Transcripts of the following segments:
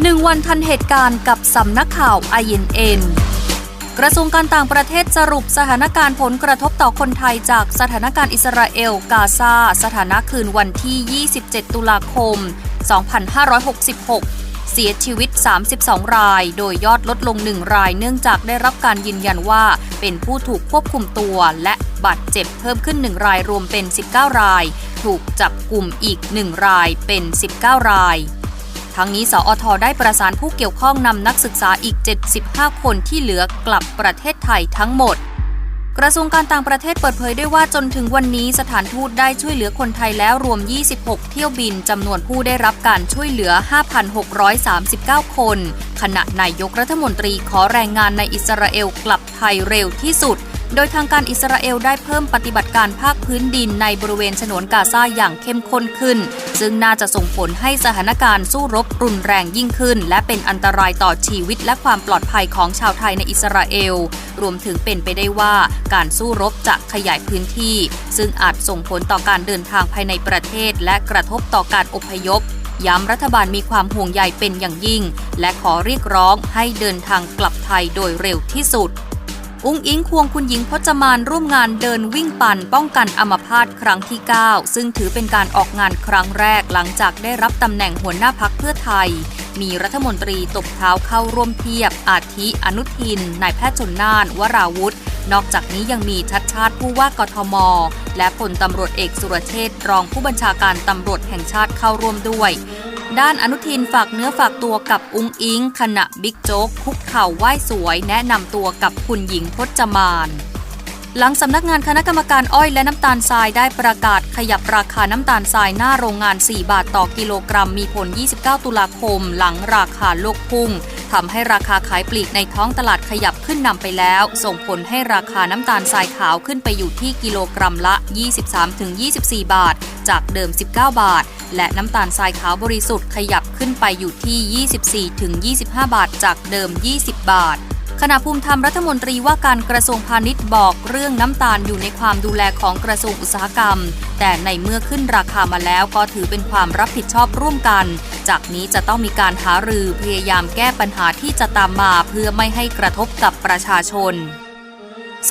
หนึ่งวันทันเหตุการณ์กับสำนักข่าว INN กระทรวงการต่างประเทศสรุปสถานการณ์ผลกระทบต่อคนไทยจากสถานการณ์อิสราเอล กาซา สถานะคืนวันที่ 27 ตุลาคม 2566 เสียชีวิต 32 ราย โดยยอดลดลง 1 ราย เนื่องจากได้รับการยืนยันว่าเป็นผู้ถูกควบคุมตัว และบาดเจ็บเพิ่มขึ้น 1 รายรวมเป็น 19 ราย ถูกจับกลุ่มอีก 1 รายเป็น 19 ราย ทั้งนี้สอทได้ประสานผู้เกี่ยวข้องนำนักศึกษาอีก 75 คนที่เหลือกลับประเทศไทยทั้งหมด กระทรวงการต่างประเทศเปิดเผยได้ว่าจนถึงวันนี้สถานทูตได้ช่วยเหลือคนไทยแล้วรวม 26 เที่ยวบินจำนวนผู้ได้รับการช่วยเหลือ 5,639 คน ขณะนายกรัฐมนตรีขอแรงงานในอิสราเอลกลับไทยเร็วที่สุด โดยทางการอิสราเอลได้เพิ่มปฏิบัติการภาคพื้นดินในบริเวณฉนวนกาซาอย่างเข้มข้นขึ้น ซึ่งน่าจะส่งผลให้สถานการณ์สู้รบรุนแรงยิ่งขึ้น และเป็นอันตรายต่อชีวิตและความปลอดภัยของชาวไทยในอิสราเอล รวมถึงเป็นไปได้ว่าการสู้รบจะขยายพื้นที่ ซึ่งอาจส่งผลต่อการเดินทางภายในประเทศ และกระทบต่อการอพยพย้ำรัฐบาลมีความห่วงใยเป็นอย่างยิ่ง และขอเรียกร้องให้เดินทางกลับไทยโดยเร็วที่สุด อุ้งอิงควงคุณหญิงพจมานร่วมงานเดินวิ่งปั่นป้องกันอัมพาตครั้งที่ 9 ซึ่งถือเป็นการออกงานครั้งแรกหลังจากได้รับตำแหน่งหัวหน้าพักเพื่อไทย มีรัฐมนตรีตบเท้าเข้าร่วมเทียบ อาทิอนุทิน นายแพทย์ชนน่าน วราวุธ นอกจากนี้ยังมีชัดชาติผู้ว่ากทม และพลตำรวจเอกสุรเชษรองผู้บัญชาการตำรวจแห่งชาติเข้าร่วมด้วย ด้านอนุทินฝากเนื้อฝากตัวกับอุ้งอิง ขณะบิ๊กโจ๊กคุกเข่าไหว้สวย แนะนำตัวกับคุณหญิงพจมาน หลังสำนักงานคณะกรรมการอ้อยและน้ำตาลทรายได้ประกาศขยับราคาน้ำตาลทรายหน้าโรงงาน 4 บาทต่อกิโลกรัม มีผล 29 ตุลาคม หลังราคาโลกพุ่งทำให้ราคาขายปลีกในท้องตลาดขยับขึ้นนำไปแล้ว ส่งผลให้ราคาน้ำตาลทรายขาวขึ้นไปอยู่ที่กิโลกรัมละ 23-24 บาท จากเดิม 19 บาท และน้ำตาลทรายขาวบริสุทธิ์ขยับขึ้นไปอยู่ที่ 24-25 บาท จากเดิม 20 บาท ขณะภูมิธรรมรัฐมนตรีว่าการกระทรวงพาณิชย์บอกเรื่องน้ำตาลอยู่ในความดูแลของกระทรวงอุตสาหกรรม แต่ในเมื่อขึ้นราคามาแล้วก็ถือเป็นความรับผิดชอบร่วมกัน จากนี้จะต้องมีการหารือพยายามแก้ปัญหาที่จะตามมาเพื่อไม่ให้กระทบกับประชาชน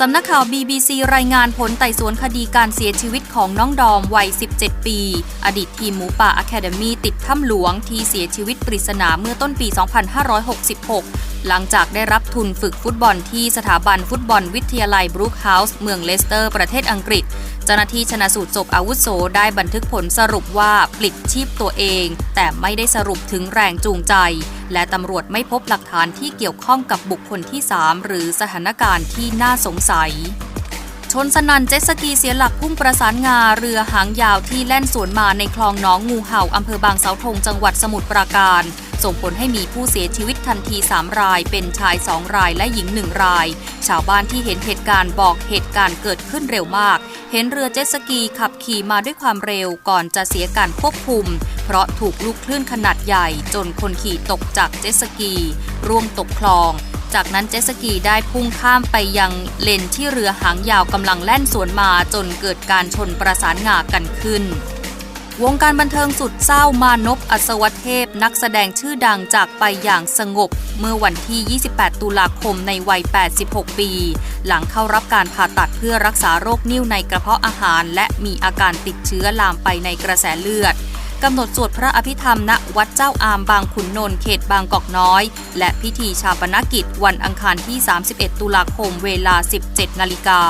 สำนักข่าว BBC รายงานผลไต่สวนคดีการเสียชีวิตของน้องดอมวัย 17 ปี อดีตทีมหมูป่าอะคาเดมีติดถ้ำหลวงที่เสียชีวิตปริศนาเมื่อต้นปี 2566 หลังจากได้รับทุนฝึกฟุตบอลที่สถาบันฟุตบอลวิทยาลัยบรูคเฮาส์เมืองเลสเตอร์ ประเทศอังกฤษ เจ้าหน้าที่ชนะสูตรศพอาวุโสได้บันทึกผลสรุปว่าปลิดชีพตัวเอง แต่ไม่ได้สรุปถึงแรงจูงใจ และตำรวจไม่พบหลักฐานที่เกี่ยวข้องกับบุคคลที่ 3 หรือสถานการณ์ที่น่าสงสัย ชนสนันเจ็ตสกีเสียหลักพุ่งประสานงาเรือหางยาวที่แล่นสวนมาในคลองหน้องงูเห่าอำเภอบางเสาธงจังหวัดสมุทรปราการ ส่งผลให้มีผู้เสียชีวิตทันที 3 ราย เป็นชาย 2 รายและหญิง 1 ราย ชาวบ้านที่เห็นเหตุการณ์บอกเหตุการณ์เกิดขึ้นเร็วมาก เห็นเรือเจ็ตสกีขับขี่มาด้วยความเร็วก่อนจะเสียการควบคุม เพราะถูกลูกคลื่นขนาดใหญ่ จนคนขี่ตกจากเจ็ตสกี ร่วงตกคลอง จากนั้นเจสกีได้พุ่งข้ามไปยังเลนที่เรือหางยาวกำลังแล่นสวนมาจนเกิดการชนประสานงากันขึ้น วงการบันเทิงสุดเศร้ามานพอัศวเทพนักแสดงชื่อดังจากไปอย่างสงบ เมื่อวันที่ 28 ตุลาคมในวัย 86 ปี หลังเข้ารับการผ่าตัดเพื่อรักษาโรคนิ่วในกระเพาะอาหาร และมีอาการติดเชื้อลามไปในกระแสเลือด กำหนดสวดพระอภิธรรมณวัดเจ้าอามบางขุนนนท์เขตบางกอกน้อย และพิธีชาปนกิจวันอังคารที่ 31 ตุลาคมเวลา 17 นาฬิกา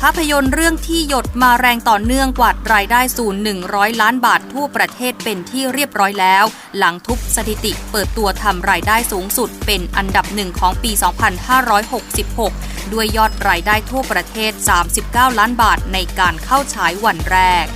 ภาพยนตร์เรื่องที่หยดมาแรงต่อเนื่องกวาดรายได้สูน100 ล้านบาททั่วประเทศเป็นที่เรียบร้อยแล้ว หลังทุบสถิติเปิดตัวทำรายได้สูงสุดเป็นอันดับหนึ่งของปี 2566 ด้วยยอดรายได้ทั่วประเทศ 39 ล้านบาทในการเข้าฉายวันแรก